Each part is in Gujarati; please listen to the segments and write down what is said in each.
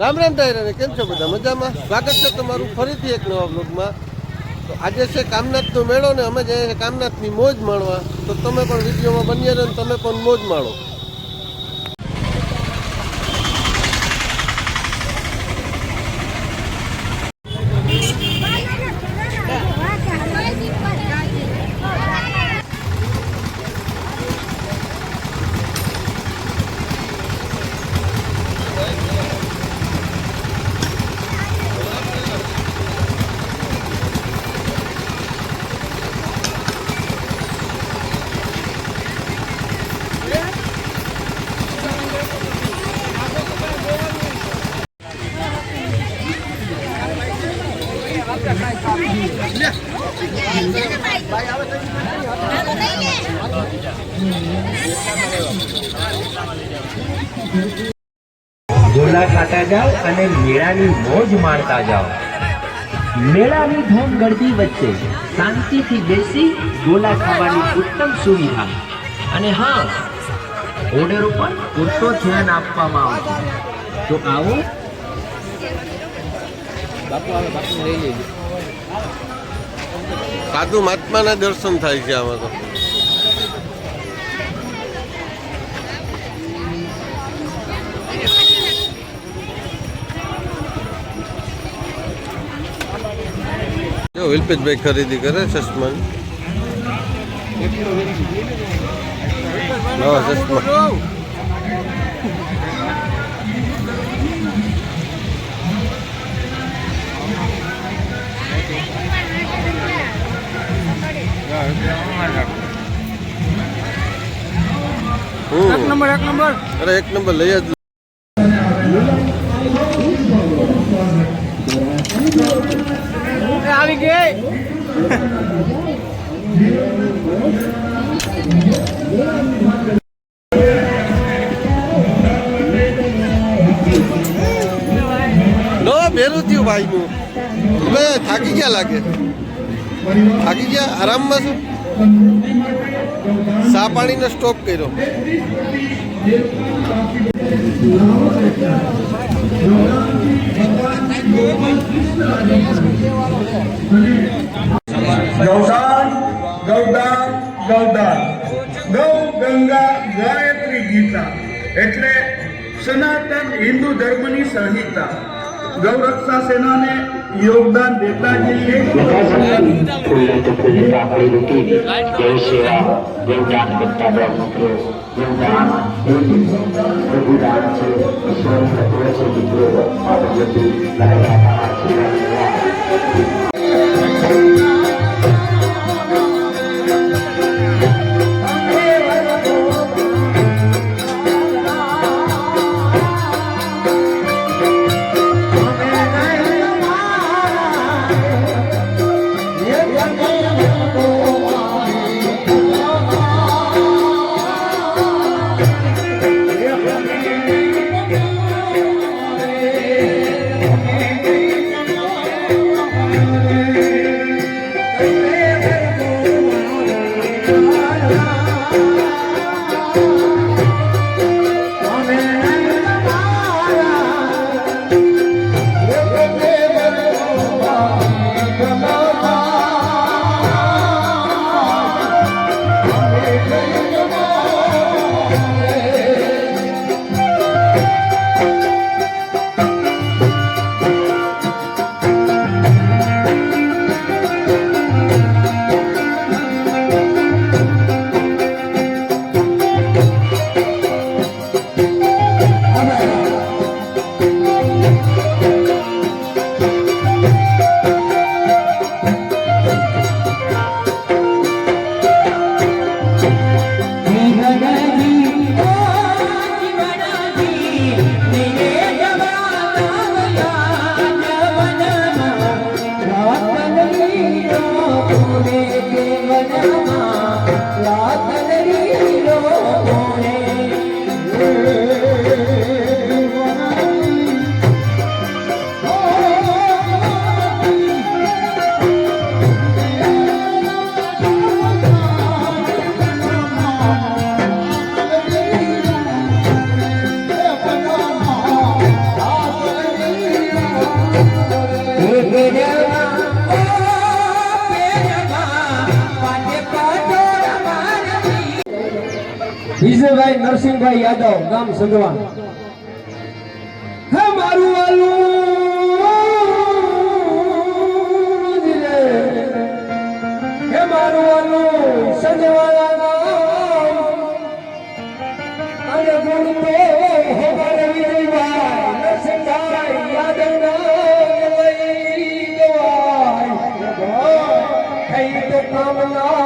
રામ રામ ડાયરાને કેમ છો બધા? મજામાં? સ્વાગત છે તમારું ફરીથી એક નવા બ્લોગમાં તો આજે છે કામનાથનો મેળો ને અમે જઈએ કામનાથની મોજ માણવા, તો તમે પણ વિડીયોમાં બન્યા રહો તમે પણ મોજ માણો. ગોલા ખાતા જાઓ અને મેળાની મોજ માણતા જાઓ. મેળાની ધૂમ ગળતી વચ્ચે શાંતિથી બેસી ગોલા ખાવાની ઉત્તમ સુવિધા. અને હા ઓર્ડર ઉપર પૂરતો ધ્યાન આપવામાં આવશે. તો આવો. સાધુ મહાત્માના દર્શન થાય છે આમાં તો. જો વિલ્પેશભાઈ ખરીદી કરે ચશ્મા. નવા ચશ્મા. એક નંબર એક નંબર. અરે એક નંબર લઈ જ થાકી ગયા લાગે? થાકી ગયા? આરામમાં શું? સા પાણીનો સ્ટોપ કર્યો. ગીતા. એટલે સનાતન હિન્દુ ધર્મની સંહિતા. ગૌરક્ષા સેનાને યોગદાન દેતા જઈએ ફૂલે તો ફૂલે આપણી રૂટીન દેવ સેવા દેવદાન કરતા બ્રહ્મત્રો દેવદાન પ્રભુદાન છે ઈશ્વર તત્વ છે મિત્રો આ બધું લાયા આશીર્વાદ Yeah. રમેશભાઈ નરસિંહભાઈ યાદવ, ગામ સંધવા હે મારું વાલું. હે મારું વાલું હમારે વિજયભાઈ નરસિંહભાઈ યાદવના લઈ ગવાય થઈ કામના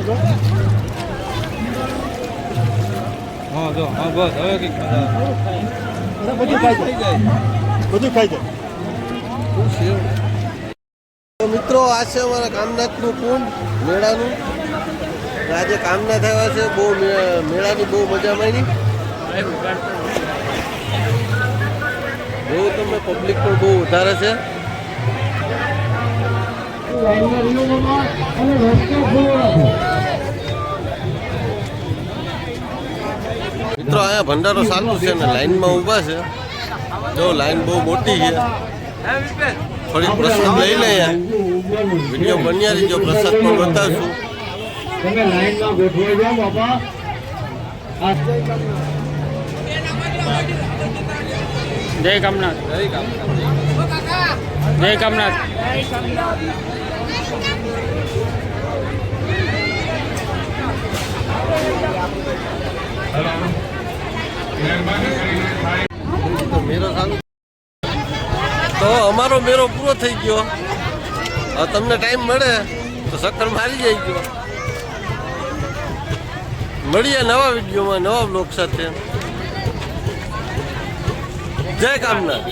સેવા કરતા હા જો હા બસ હવે કંઈક મજા બધું ખાઈ જાય. મિત્રો આ છે અમારા કામનાથનું કુંડ મેળાનું. આજે કામનાથ આવ્યા છે બહુ મેળાની બહુ મજા માણી. બહુ તમે પબ્લિક પણ બહુ વધારે છે. મિત્રો અહીંયા ભંડારો ચાલુ છે ને લાઈનમાં ઊભા છે. જો લાઈન બહુ મોટી છે. થોડીક પ્રસાદ લઈ લે વીડિયો બન્યા રહીજો પ્રસાદ પણ બતાવશું. તમે લાઈનમાં ગોઠવાઈ જાઓ બાપા જય કામનાથ. જય કામનાથ. મેરો ચાલુ તો અમારો મેરો પૂરો થઈ ગયો. તમને ટાઈમ મળે તો ચક્કર મારી જાય ગયો મળીએ નવા વિડીયોમાં, નવા બ્લોગ સાથે. જય કામના